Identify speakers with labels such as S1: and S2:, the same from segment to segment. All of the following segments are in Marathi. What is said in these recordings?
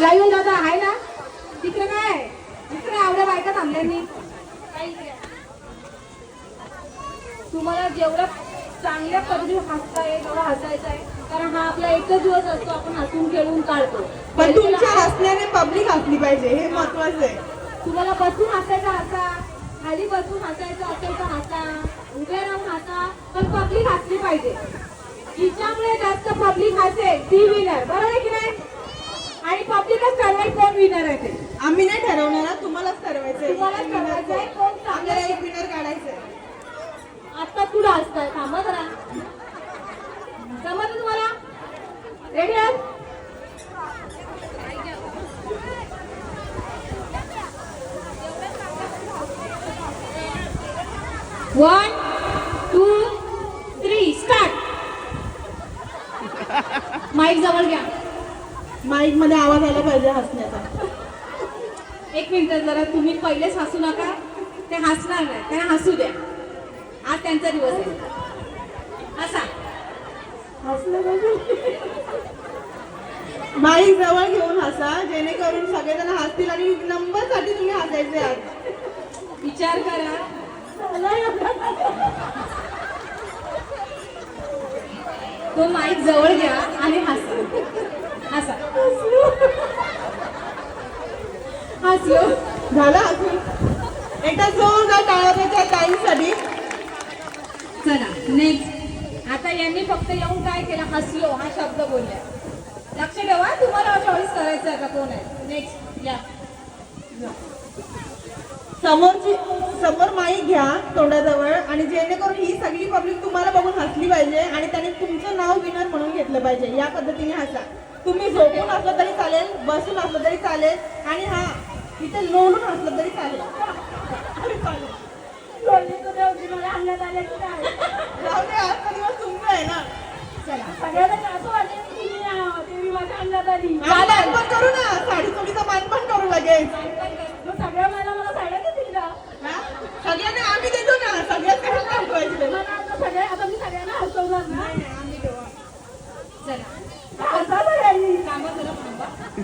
S1: लाईव्ह दादा आहे ना? तिकडे काय? तिकडे आवड्या बायका थांबल्यांनी. तुम्हाला जेवढं चांगल्या पद्धतीने हसता येईल तेवढं हसायचं आहे कारण हा आपला एकच दिवस असतो आपण हसून खेळून काढतो.
S2: पण तुमच्या हसण्याने पब्लिक हसली पाहिजे हे महत्वाचं आहे.
S1: तुम्हाला बसून हसायचं हसा खाली बसून हसायचं असेल तर हसा उभे राहून हसा पण पब्लिक हसली पाहिजे. जिच्यामुळे जास्त पब्लिक हसेल ती विनर बरोबर आहे की नाही? आणि पब्लिकच ठरवेल कोण विनर आहे ते?
S2: आम्ही नाही ठरवणार तुम्हालाच ठरवायचंय.
S1: तुम्हालाच ठरवायचं आहे कोण?
S2: आपल्याला
S1: चांगलं
S2: एक विनर काढायचंय.
S1: आता पुढे हसताय थांबा जरा. जमत तुम्हाला? रेडी आहात? One two three start mic जवळ घ्या.
S2: माईकमध्ये आवाज आला पाहिजे हसण्याचा.
S1: एक मिनिट जरा तुम्ही पहिलेच हसू नका. ते हसणार नाही. त्यांना हसू द्या. आज त्यांचा दिवस आहे. हसा.
S2: हसलं पाहिजे. माईक जवळ घेऊन हसा जेणेकरून सगळेजण हसतील आणि नंबरसाठी तुम्ही हसायचे आज.
S1: विचार करा. तो माईक जवळ घ्या आणि हसा. असा. हसलो.
S2: झालं अजून? एकदा जोरदार टाळा त्या ताईंसाठी.
S1: चला नेक्स्ट आता यांनी फक्त येऊन काय केलं? हसलो हा शब्द बोलला लक्ष ठेवा तुम्हाला चॉईस करायचं आहे का? कोण आहे? नेक्स्ट या.
S2: समोरची समोर माईक घ्या तोंडाजवळ आणि जेणेकरून ही सगळी पब्लिक तुम्हाला बघून हसली पाहिजे आणि त्याने तुमचं नाव विनर म्हणून घेतलं पाहिजे. या पद्धतीने हसा. तुम्ही झोपून असलं तरी चालेल बसून असलं तरी चालेल आणि हा इथे लोळून असलं तरी चालेल. जाऊ दे आजचा दिवस तुमचा आहे ना. हा, पण करू ना. साडी चोळीचा मान पण करू लगेच हा? सगळ्यांना आम्ही देतो ना सगळ्यांना काम पाहिजे नाही, आम्ही देऊ.
S1: चला थांबा जरा थांबा धावत नाही जायचं आपल्याला.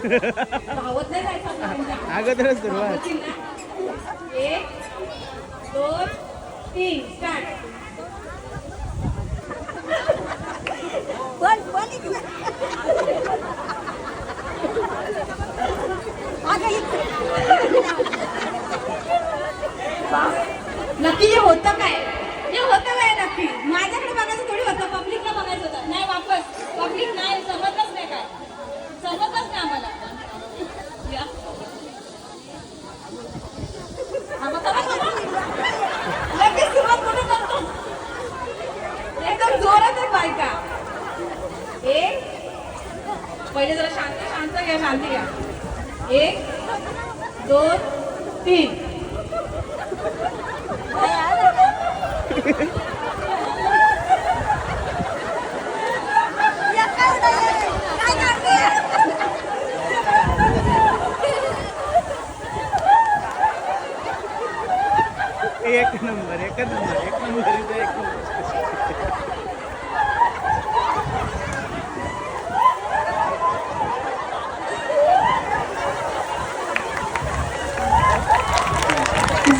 S3: अगोदरच सुरुवात?
S1: एक दोन तीन स्टार्ट नक्की हे होतं काय? हे होतं काय नक्की? माझ्याकडे बघायचं थोडी होतं. पब्लिकला बघायचं होतं. नाही वापस. पब्लिक नाही समजलंच नाही काय समजलंच नाही आम्हाला या. थांबा, थांबा, थांबा. लगेच सुरुवात कुठे करतो एकदम जोरात आहे बायका एक पहिले जरा शांत शांत घ्या शांती घ्या. एक दोन तीन.
S3: एक नंबर एक नंबर एक नंबर एक नंबर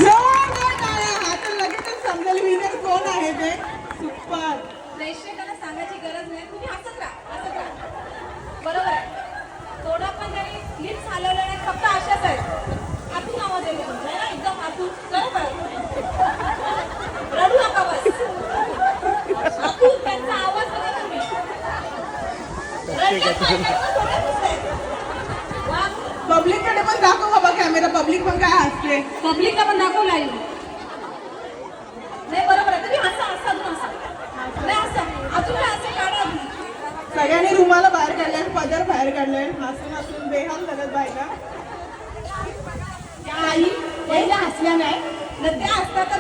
S2: जोरदार टाळ्या. हा तर लगेचच समजेल winner कोण आहे ते सुपर
S1: प्रेक्षकांना सांगायची गरज नाही. तुम्ही हसत राहा हसत राहा. बरोबर आहे. थोडं पण जरी लिप्स हलवलं नाही फक्त अशाच आहेत. आतून आवाज आहे ना? एकदम आतून करा परत रडू नका बस. आतून त्यांचा आवाज बघा तुम्ही. रडण्यात काय करतं थोडं दिसतंय. वा
S2: पब्लिककडे पण दाखव बाबा कॅमेरा पब्लिक पण काय हसते
S1: पब्लिकला पण दाखव लाईव्ह नाही बरोबर आहे तुम्ही हसा हसा अजून हसा नाही हसा अजून हसा काढा अजून.
S2: सगळ्यांनी रुमाला बाहेर काढलाय पदर बाहेर काढलाय. हसून हसून बेहाल करत बायका.
S1: त्या आई पहिल्या हसल्या नाही. तर त्या असतात